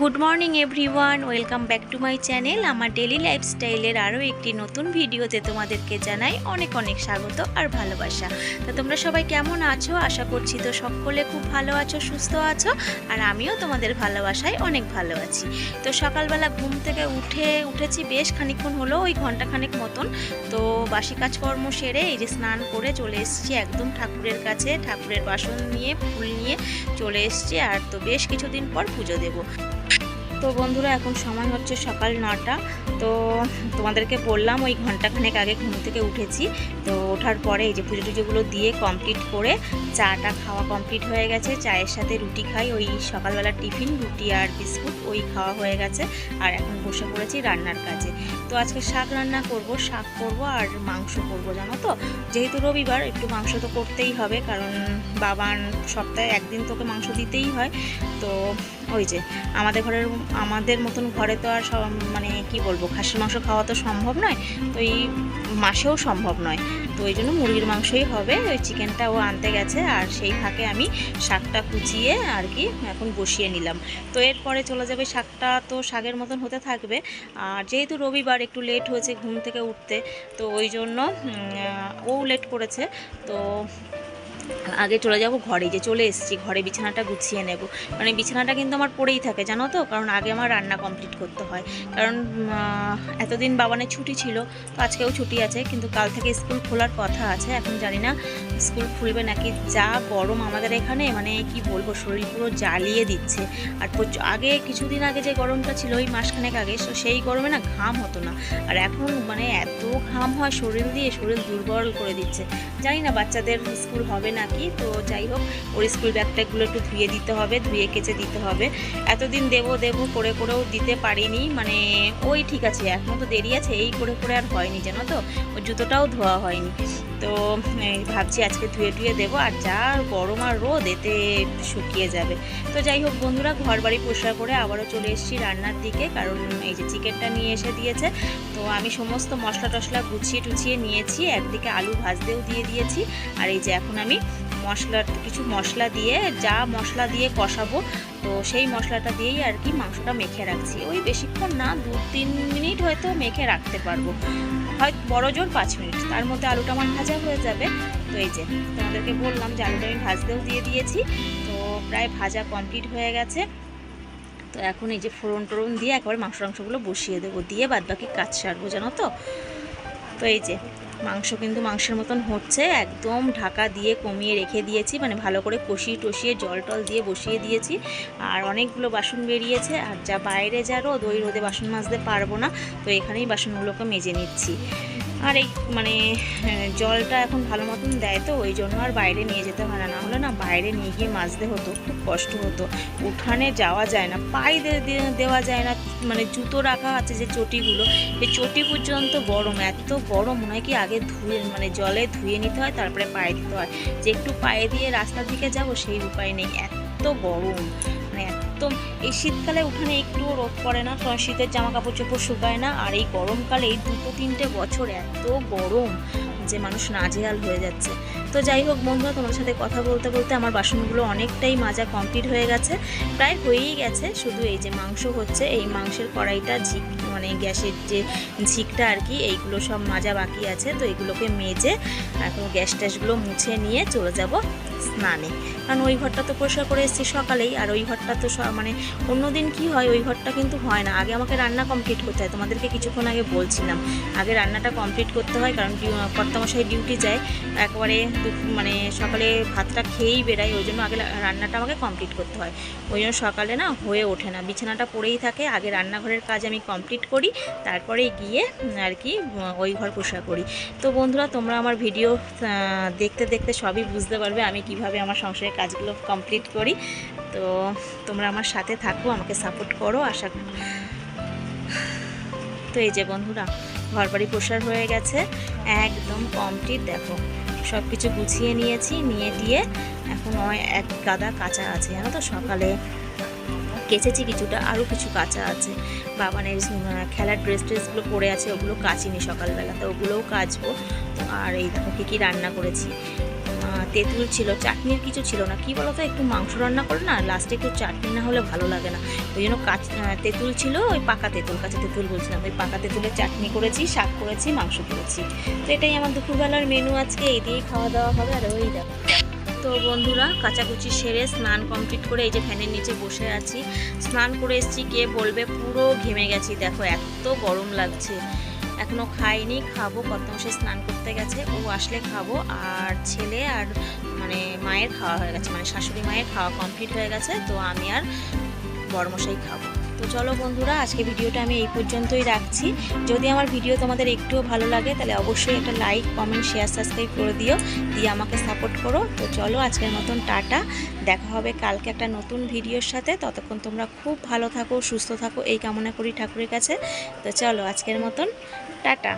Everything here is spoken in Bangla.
Good morning, everyone. Welcome back to my channel. আমার ডেলি লাইফস্টাইলের আরও একটি নতুন ভিডিওতে তোমাদেরকে জানাই অনেক অনেক স্বাগত আর ভালোবাসা। তো তোমরা সবাই কেমন আছো? আশা করছি তো সকলে খুব ভালো আছো, সুস্থ আছো, আর আমিও তোমাদের ভালোবাসায় অনেক ভালো আছি। তো সকালবেলা ঘুম থেকে উঠে, উঠেছি বেশ খানিকক্ষণ হলো, ওই ঘন্টাখানেক মতন। তো বাসি কাজকর্ম সেরে এই যে স্নান করে চলে এসেছি একদম ঠাকুরের কাছে। ঠাকুরের বাসন নিয়ে, ফুল নিয়ে চলে এসেছি, আর তো বেশ কিছুদিন পর পুজো দেবো। তো বন্ধুরা, এখন সময় হচ্ছে সকাল নটা। তো তোমাদেরকে বললাম, ওই ঘন্টাখানেক আগে ঘুম থেকে উঠেছি। তো ওঠার পরে এই যে পুজো টুজোগুলো দিয়ে কমপ্লিট করে চাটা খাওয়া কমপ্লিট হয়ে গেছে। চায়ের সাথে রুটি খাই, ওই সকালবেলা টিফিন, রুটি আর বিস্কুট, ওই খাওয়া হয়ে গেছে। আর এখন বসে পড়েছি রান্নার কাজে। তো আজকে শাক রান্না করব, শাক করব আর মাংস করব, জানো তো? যেহেতু রবিবার, একটু মাংস তো করতেই হবে, কারণ বাবান সপ্তাহে একদিন তোকে মাংস দিতেই হয়। তো ওই যে, আমাদের ঘরের, আমাদের মতন ঘরে তো আর মানে কি বলব, খাসির মাংস খাওয়া তো সম্ভব নয়, তো এই মাসেও সম্ভব নয়। তো ওই জন্য মুরগির মাংসই হবে, ওই চিকেনটা ও আনতে গেছে, আর সেই ফাঁকে আমি শাকটা কুচিয়ে আর কি এখন বসিয়ে নিলাম। তো এরপরে চলে যাবে, শাকটা তো শাকের মতন হতে থাকবে, আর যেহেতু রবিবার একটু লেট হয়েছে ঘুম থেকে উঠতে, তো ওই জন্য ও লেট করেছে, তো আগে চলে যাব ঘরে, যে চলে এসেছি, ঘরে বিছানাটা গুছিয়ে নেব। মানে বিছানাটা কিন্তু আমার পড়েই থাকে, জানো তো? কারণ আগে আমার রান্না কমপ্লিট করতে হয়। কারণ এতদিন বাবানের ছুটি ছিল, তো আজকেও ছুটি আছে, কিন্তু কাল থেকে স্কুল খোলার কথা আছে, এখন জানি না স্কুল খুলবে নাকি। যা গরম আমাদের এখানে মানে কি বলব, শরীর পুরো জ্বালিয়ে দিচ্ছে। আর আগে কিছুদিন আগে যে গরমটা ছিল, ওই মাসখানেক আগে তো সেই গরমে না ঘাম হতো না। আর এখন মানে এত ঘাম হয়, শরীর দিয়ে শরীর দুর্বল করে দিচ্ছে। জানি না বাচ্চাদের স্কুল হবে নাকি? তো যাই হোক, ওর স্কুল ব্যাগটাগুলো একটু ধুয়ে দিতে হবে, ধুয়ে কেচে দিতে হবে। এতদিন দেবো দেবো করে করেও দিতে পারিনি মানে ওই ঠিক আছে এখনও তো দেরি আছে, এই করে করে আর হয়নি জানো তো ওর জুতোটাও ধোয়া হয়নি। তো ভাবছি আজকে ধুয়ে টুয়ে দেবো আর যা গরম আর রোদ, এতে শুকিয়ে যাবে। তো যাই হোক বন্ধুরা, ঘর বাড়ি পরিষ্কার করে আবারও চলে এসেছি রান্নার দিকে, কারণ এই যে চিকেনটা নিয়ে এসে দিয়েছে। তো আমি সমস্ত মশলা টশলা গুছিয়ে টুছিয়ে নিয়েছি, একদিকে আলু ভাজতেও দিয়ে দিয়েছি, আর এই যে এখন আমি মশলা, কিছু মশলা দিয়ে, যা মশলা দিয়ে কষাবো, তো সেই মশলাটা দিয়েই আর কি মাংসটা মেখে রাখছি। ওই বেশিক্ষণ না, দু তিন মিনিট হয়তো মেখে রাখতে পারব। হয় বড় জোর পাঁচ মিনিট, তার মধ্যে আলুটা আমার ভাজা হয়ে যাবে। তো এই যে, তোমাদেরকে বললাম যে আলুটা আমি ভাজতেও দিয়ে দিয়েছি, তো প্রায় ভাজা কমপ্লিট হয়ে গেছে। তো এখন এই যে ফোড়ন টোড়ন দিয়ে একবার মাংস টাংসগুলো বসিয়ে দেবো, দিয়ে বাদ বাকি কাজ সারবো, জানো তো? তো এই যে মাংস কিন্তু মাংসের মতন হচ্ছে একদম ঢাকা দিয়ে কমিয়ে রেখে দিয়েছি মানে ভালো করে কষিয়ে টষিয়ে জল টল দিয়ে বসিয়ে দিয়েছি। আর অনেকগুলো বাসন বেরিয়েছে আর যা বাইরে যা রোদ ওই রোদে বাসন মাজতে পারব না তো এখানেই বাসনগুলোকে মেজে নিচ্ছি। আর এই মানে আহ, জলটা এখন ভালো মতন দেয় তো ওই জন্য আর বাইরে নিয়ে যেতে হয় না। হলে না বাইরে নিয়ে গিয়ে মাজতে হতো খুব কষ্ট হতো। উঠানে যাওয়া যায় না পায়ে দেওয়া যায় না মানে জুতো রাখা আছে যে চটিগুলো এই চটি পর্যন্ত গরম এত গরম মনে হয় কি আগে ধুয়ে মানে জলে ধুয়ে নিতে হয়, তারপরে পায়ে দিতে হয়। যে একটু পায়ে দিয়ে রাস্তার দিকে যাব, সেই উপায় নেই। এত গরম মানে একদম, এই শীতকালে উঠানে একটুও রোদ পড়ে না, কারণ শীতের জামা কাপড় চোপড় শুকায় না, আর এই গরমকালে এই দুটো তিনটে বছর এত গরম যে মানুষ নাজেহাল হয়ে যাচ্ছে। তো যাই হোক বন্ধুরা, তোমার সাথে কথা বলতে বলতে আমার বাসনগুলো অনেকটাই মাজা কমপ্লিট হয়ে গেছে। প্রায় হয়েই গেছে, শুধু এই যে মাংস হচ্ছে, এই মাংসের কড়াইটা ঝিক মানে গ্যাসের যে ঝিকটা আর কি, এইগুলো সব মাজা বাকি আছে, তো এগুলোকে মেজে এখন গ্যাস ট্যাসগুলো মুছে নিয়ে চলে যাব স্নানে। কারণ ওই ঘরটা তো পরিষ্কার করে এসেছি সকালেই, আর ওই ঘরটা তো মানে অন্যদিন কি হয়, ওই ঘরটা কিন্তু হয় না। আগে আমাকে রান্না কমপ্লিট করতে হয়, তোমাদেরকে কিছুক্ষণ আগে বলছিলাম। আগে রান্নাটা কমপ্লিট করতে হয়, কারণ কর্তামশাই ডিউটি যায়, একবারে মানে সকালে ভাতটা খেয়েই বেরাই ওই জন্য আগে রান্নাটা আমাকে কমপ্লিট করতে হয়। ওই জন্য সকালে না হয়ে ওঠে না। বিছানাটা পড়েই থাকে, আগে রান্নাঘরের কাজ আমি কমপ্লিট করি, তারপরে গিয়ে আর কি, ওই ঘর পোষা করি। তো বন্ধুরা, তোমরা আমার ভিডিও দেখতে দেখতে সবই বুঝতে পারবে, আমি কীভাবে আমার সংসারের কাজগুলো কমপ্লিট করি। তো তোমরা আমার সাথে থাকো, আমাকে সাপোর্ট করো, আশা তো এই যে বন্ধুরা ঘর বাড়ি প্রসার হয়ে গেছে, একদম কমপ্লিট দেখো। সব কিছু গুছিয়ে নিয়েছি, নিয়ে দিয়ে এখন এক গাদা কাঁচা আছে, জানো তো? সকালে কেচেছি কিছুটা, আরও কিছু কাঁচা আছে। বাবানের খেলার ড্রেস ট্রেসগুলো পরে আছে, ওগুলো কাচিনি সকালবেলা, তো ওগুলোও কাচবো। আর এই দেখো কী কী রান্না করেছি। তেঁতুল ছিল, চাটনির কিছু ছিল না। কি বলতো, একটু মাংস রান্না করে না লাস্টে একটু চাটনি না হলে ভালো লাগে না। ওই জন্য কাঁচ তেঁতুল ছিল, ওই পাকা তেঁতুল, কাঁচা তেঁতুল বলছিলাম। ওই পাকা তেঁতুলের চাটনি করেছি, শাক করেছি, মাংস করেছি। তো এটাই আমার দুপুরবেলার মেনু আজকে, এই দিয়েই খাওয়া দাওয়া হবে, আর ওই দেখো। তো বন্ধুরা, কাচাকুচি সেরে স্নান কমপ্লিট করে এই যে ফ্যানের নিচে বসে আছি। স্নান করে এসেছি, কে বলবে, পুরো ঘেমে গেছি। দেখো, এত গরম লাগছে। এখনও খাইনি, খাব। প্রথম সে স্নান করতে গেছে, ও আসলে খাব। আর ছেলে আর মানে মায়ের খাওয়া হয়ে গেছে মানে শাশুড়ি মায়ের খাওয়া কমপ্লিট হয়ে গেছে, তো আমি আর বড়মশাই খাব। তো চলো বন্ধুরা, আজকে ভিডিওটা আমি এই পর্যন্তই রাখছি। যদি আমার ভিডিও তোমাদের একটুও ভালো লাগে, তাহলে অবশ্যই একটা লাইক কমেন্ট শেয়ার সাবস্ক্রাইব করে দিও, দিয়ে আমাকে সাপোর্ট করো। তো চলো আজকের মতন টাটা। দেখা হবে কালকে একটা নতুন ভিডিওর সাথে। ততক্ষণ তোমরা খুব ভালো থাকো, সুস্থ থাকো, এই কামনা করি ঠাকুরের কাছে। তো চলো আজকের মতন, টাটা।